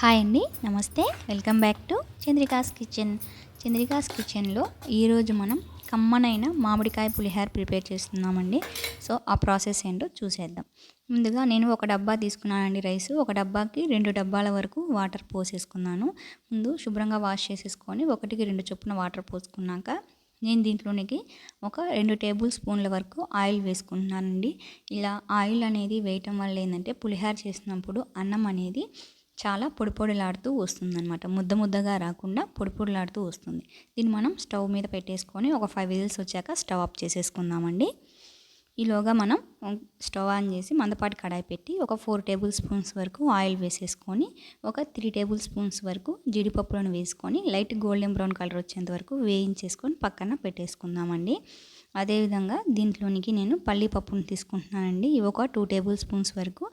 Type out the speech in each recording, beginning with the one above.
Hi అండి నమస్తే. Welcome back to Chandrika's kitchen. Chandrika's కిచెన్లో ఈరోజు మనం కమ్మనైన మామిడికాయ పులిహార ప్రిపేర్ చేస్తున్నామండి. సో ఆ ప్రాసెస్ ఏంటో చూసేద్దాం. ముందుగా నేను ఒక డబ్బా తీసుకున్నానండి రైస్. ఒక డబ్బాకి రెండు డబ్బాల వరకు వాటర్ పోసేసుకున్నాను. ముందు శుభ్రంగా వాష్ చేసేసుకొని ఒకటికి రెండు చొప్పున వాటర్ పోసుకున్నాక నేను దీంట్లోనికి ఒక రెండు టేబుల్ స్పూన్ల వరకు ఆయిల్ వేసుకుంటున్నానండి. ఇలా ఆయిల్ అనేది వేయటం వల్ల ఏంటంటే పులిహార చేసినప్పుడు అన్నం అనేది చాలా పొడిపొడిలాడుతూ వస్తుందన్నమాట. ముద్ద ముద్దగా రాకుండా పొడిపొడిలాడుతూ వస్తుంది. దీన్ని మనం స్టవ్ మీద పెట్టేసుకొని ఒక ఫైవ్ విజిల్స్ వచ్చాక స్టవ్ ఆఫ్ చేసేసుకుందామండి. ఈలోగా మనం స్టవ్ ఆన్ చేసి మందపాటి కడాయి పెట్టి ఒక ఫోర్ టేబుల్ స్పూన్స్ వరకు ఆయిల్ వేసేసుకొని ఒక త్రీ టేబుల్ స్పూన్స్ వరకు జీడిపప్పులను వేసుకొని లైట్ గోల్డెన్ బ్రౌన్ కలర్ వచ్చేంత వరకు వేయించేసుకొని పక్కన పెట్టేసుకుందామండి. అదేవిధంగా దీంట్లోనికి నేను పల్లీపప్పును తీసుకుంటున్నానండి. ఇవి ఒక టూ టేబుల్ స్పూన్స్ వరకు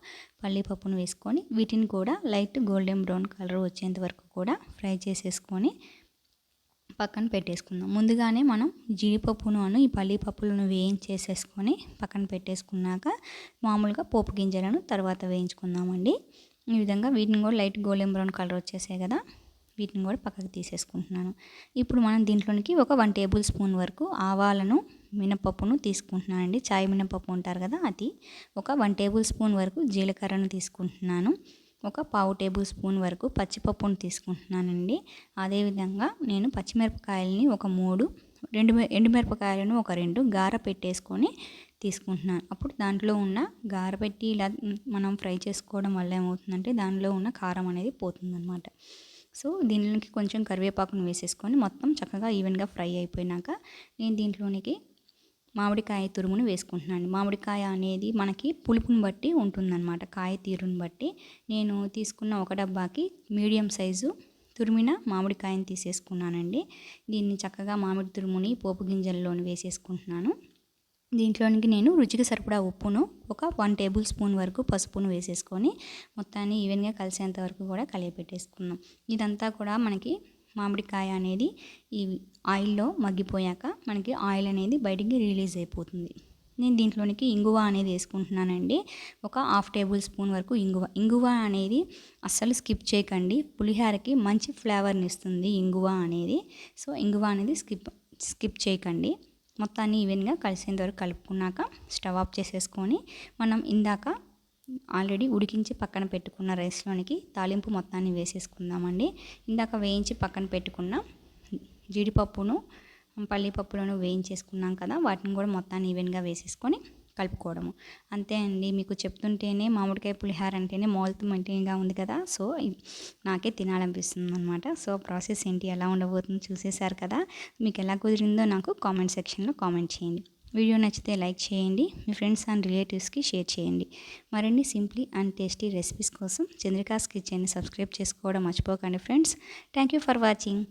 పల్లీపప్పును వేసుకొని వీటిని కూడా లైట్ గోల్డెన్ బ్రౌన్ కలర్ వచ్చేంత వరకు కూడా ఫ్రై చేసేసుకొని పక్కన పెట్టేసుకుందాం. ముందుగానే మనం జీడిపప్పును ఈ పల్లీపప్పులను వేయించేసేసుకొని పక్కన పెట్టేసుకున్నాక మామూలుగా పోపు గింజలను తర్వాత వేయించుకుందామండి. ఈ విధంగా వీటిని కూడా లైట్ గోల్డెన్ బ్రౌన్ కలర్ వచ్చేసాయి కదా వీటిని కూడా పక్కకు తీసేసుకుంటున్నాను. ఇప్పుడు మనం దీంట్లోనికి ఒక వన్ టేబుల్ స్పూన్ వరకు ఆవాలను మినపప్పును తీసుకుంటున్నానండి చాయ్ మినపప్పు ఉంటారు కదా అది. ఒక వన్ టేబుల్ స్పూన్ వరకు జీలకర్రను తీసుకుంటున్నాను. ఒక పావు టేబుల్ స్పూన్ వరకు పచ్చిపప్పును తీసుకుంటున్నానండి అదేవిధంగా నేను పచ్చిమిరపకాయలని ఒక మూడు రెండు ఎండుమిరపకాయలను ఒక రెండు గార పెట్టేసుకొని తీసుకుంటున్నాను. అప్పుడు దాంట్లో ఉన్న గార పెట్టి ఇలా మనం ఫ్రై చేసుకోవడం వల్ల ఏమవుతుందంటే దానిలో ఉన్న కారం అనేది పోతుందన్నమాట. సో దీనిలోకి కొంచెం కరివేపాకును వేసేసుకొని మొత్తం చక్కగా ఈవెన్గా ఫ్రై అయిపోయినాక నేను దీంట్లోనికి మామిడికాయ తురుమును వేసుకుంటున్నాను. మామిడికాయ అనేది మనకి పులుపుని బట్టి ఉంటుందన్నమాట. కాయ తీరుని బట్టి నేను తీసుకున్న ఒక డబ్బాకి మీడియం సైజు తురిమిన మామిడికాయని తీసేసుకున్నానండి. దీన్ని చక్కగా మామిడి తురుముని పోపు గింజల్లోని వేసేసుకుంటున్నాను. దీంట్లోనికి నేను రుచికి సరిపడా ఉప్పును ఒక వన్ టేబుల్ స్పూన్ వరకు పసుపును వేసేసుకొని మొత్తాన్ని ఈవెన్గా కలిసేంత వరకు కూడా కలియపెట్టేసుకున్నాం ఇదంతా కూడా మనకి మామిడికాయ అనేది ఈ ఆయిల్లో మగ్గిపోయాక మనకి ఆయిల్ అనేది బయటికి రిలీజ్ అయిపోతుంది. నేను దీంట్లోనికి ఇంగువ అనేది వేసుకుంటున్నానండి. ఒక హాఫ్ టేబుల్ స్పూన్ వరకు ఇంగువ. ఇంగువ అనేది అస్సలు స్కిప్ చేయకండి. పులిహారకి మంచి ఫ్లేవర్ని ఇస్తుంది ఇంగువ అనేది. సో ఇంగువ అనేది స్కిప్ స్కిప్ చేయకండి. మొత్తాన్ని ఈవెన్గా కలిసేంత వరకు కలుపుకున్నాక స్టవ్ ఆఫ్ చేసేసుకొని మనం ఇందాక ఆల్రెడీ ఉడికించి పక్కన పెట్టుకున్న రైస్లోనికి తాలింపు మొత్తాన్ని వేసేసుకుందామండి. ఇందాక వేయించి పక్కన పెట్టుకున్న జీడిపప్పును పల్లీపప్పులను వేయించేసుకున్నాం కదా వాటిని కూడా మొత్తాన్ని ఈవెన్గా వేసేసుకొని కలుపుకోవడము. అంతే అండి మీకు చెప్తుంటేనే మామిడికాయ పులిహార అంటేనే మోల్తు మంటిగా ఉంది కదా సో నాకే తినాలనిపిస్తుంది అనమాట సో ప్రాసెస్ ఏంటి ఎలా ఉండబోతుందో చూసేశారు కదా మీకు ఎలా కుదిరిందో నాకు కామెంట్ సెక్షన్లో కామెంట్ చేయండి. వీడియో నచ్చితే లైక్ చేయండి మీ ఫ్రెండ్స్ అండ్ రిలేటివ్స్కి షేర్ చేయండి. మరిన్ని సింప్లీ అండ్ టేస్టీ రెసిపీస్ కోసం చంద్రికాస్ కిచెన్ని సబ్స్క్రైబ్ చేసుకోవడం మర్చిపోకండి friends. Thank you for watching.